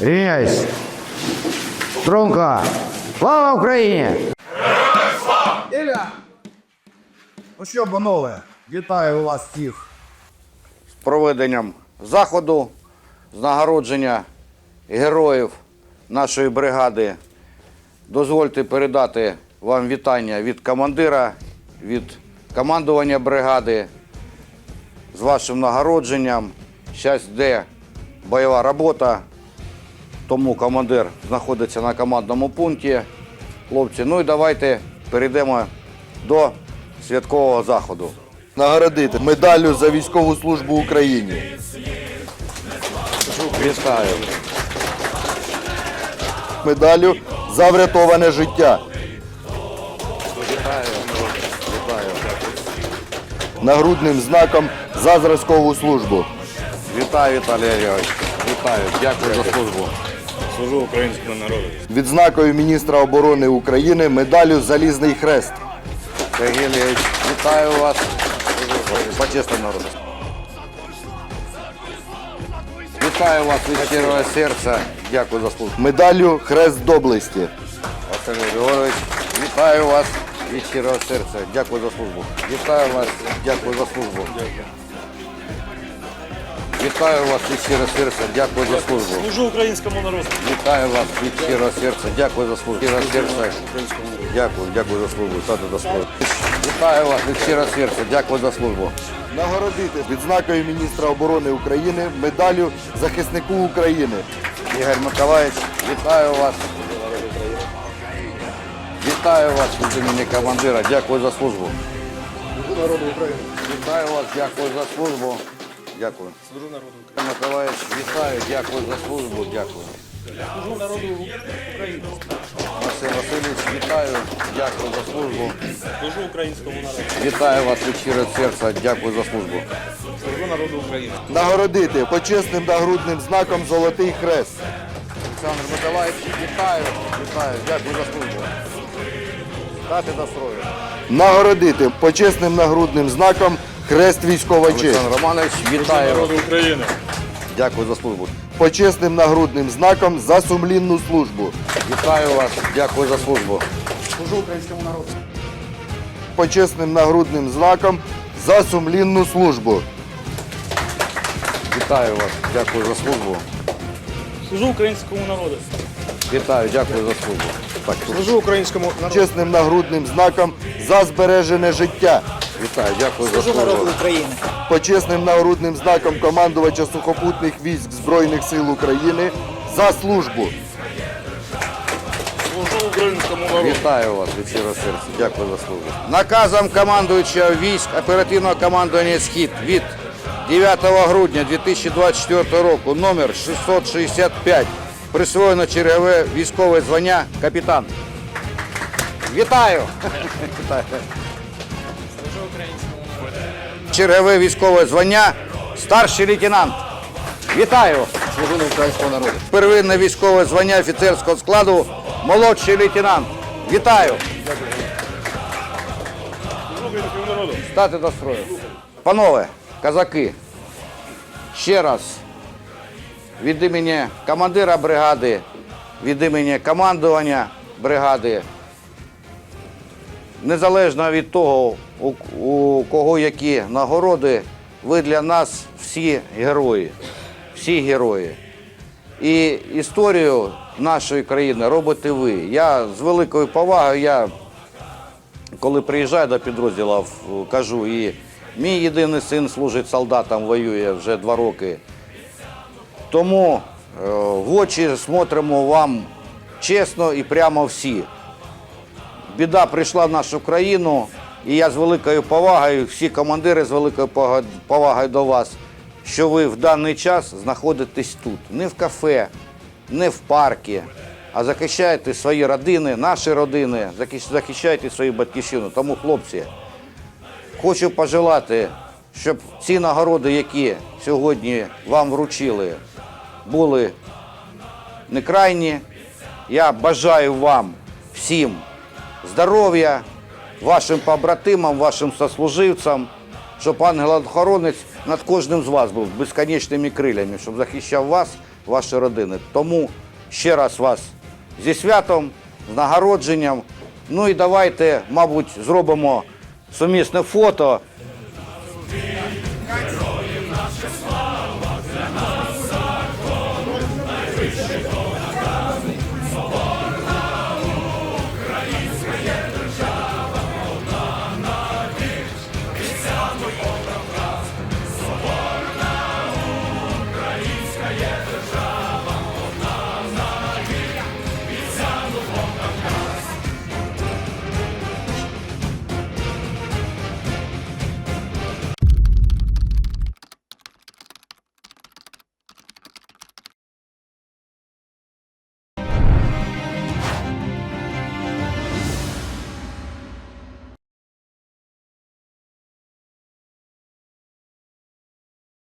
Рівняйсь. Струнко. Слава Україні! Ілля! Ну що, панове, вітаю вас всіх з проведенням заходу з нагородження героїв нашої бригади. Дозвольте передати вам вітання від командира, від командування бригади з вашим нагородженням. Зараз йде бойова робота, тому командир знаходиться на командному пункті. Хлопці, ну і давайте перейдемо до святкового заходу. Нагородити медаллю за військову службу Україні. Вітаю. Медаллю за врятоване життя. Вітаю. Вітаю. Нагрудним знаком за зразкову службу. Вітаю, Віталій Олегович. Вітаю. Дякую за службу. Служу українському народу. Відзнакою міністра оборони України медаллю Залізний хрест. Сергій Олегович, вітаю вас. Почесним народу. Вітаю вас від щирого серця. Дякую за службу. Медаллю Хрест доблесті. Василь Григорович, вітаю вас від щирого серця. Дякую за службу. Вітаю вас. Дякую за службу. Вітаю вас від щирого серця. Дякую за службу. Служу українському народу. Вітаю вас від щирого серця. Дякую за службу. Щиро серця. Дякую, дякую за службу. Тато до служби. Вітаю вас від щирого серця. Дякую за службу. Нагородити відзнакою міністра оборони України медаллю захиснику України. Ігор Миколаївич, вітаю вас. Вітаю вас від імені командира. Дякую за службу. Вітаю вас, дякую за службу. Дякую. Служу народу України. Миколаївич, вітаю, дякую за службу. Дякую. Служу народу України. Василь Васильович, вітаю, дякую за службу. Служу українському народу. Вітаю вас від щирого серця. Дякую за службу. Служу народу України. Нагородити почесним нагрудним знаком Золотий хрест. Олександр Миколаївич, вітаю, вітаю, дякую за службу. Дати до строю. Нагородити почесним нагрудним знаком Хрест військова честь. Олександр Романович, вітаю. Народу України. Дякую за службу. Почесним нагрудним знаком за сумлінну службу. Вітаю вас, дякую за службу. Служу українському народу. Почесним нагрудним знаком за сумлінну службу. Вітаю вас, дякую за службу. Служу українському народу. Вітаю, дякую за службу. Так. Служу українському народу. Почесним нагрудним знаком за збережене життя. Вітаю, дякую за службу. Почесним нагрудним знаком командувача сухопутних військ Збройних сил України за службу. Служу українському народу. Вітаю вас від щирого серця. Дякую за службу. Наказом командуючого військ оперативного командування Схід від 9 грудня 2024 року номер 665 присвоєно чергове військове звання капітан. Вітаю! Вітаю. Чергове військове звання старший лейтенант. Вітаю! Служу українського народу. Первинне військове звання офіцерського складу молодший лейтенант. Вітаю! Стати до строю. Панове, казаки, ще раз від імені командира бригади, від імені командування бригади, незалежно від того, у, кого які нагороди, ви для нас всі герої. Всі герої. І історію нашої країни робите ви. Я з великою повагою, я коли приїжджаю до підрозділів, кажу, і мій єдиний син служить солдатом, воює вже два роки. Тому е, в очі смотримо вам чесно і прямо всі. Біда прийшла в нашу країну, і я з великою повагою, всі командири з великою повагою до вас, що ви в даний час знаходитесь тут. Не в кафе, не в парку, а захищаєте свої родини, наші родини, захищ- захищаєте свою батьківщину. Тому, хлопці, хочу пожелати, щоб ці нагороди, які сьогодні вам вручили, були не крайні. Я бажаю вам всім здоров'я, вашим побратимам, вашим сослуживцям щоб ангел-охоронець над кожним з вас був безконечними крилями, щоб захищав вас, ваші родини. Тому ще раз вас зі святом, з нагородженням. Ну і давайте, мабуть, зробимо сумісне фото.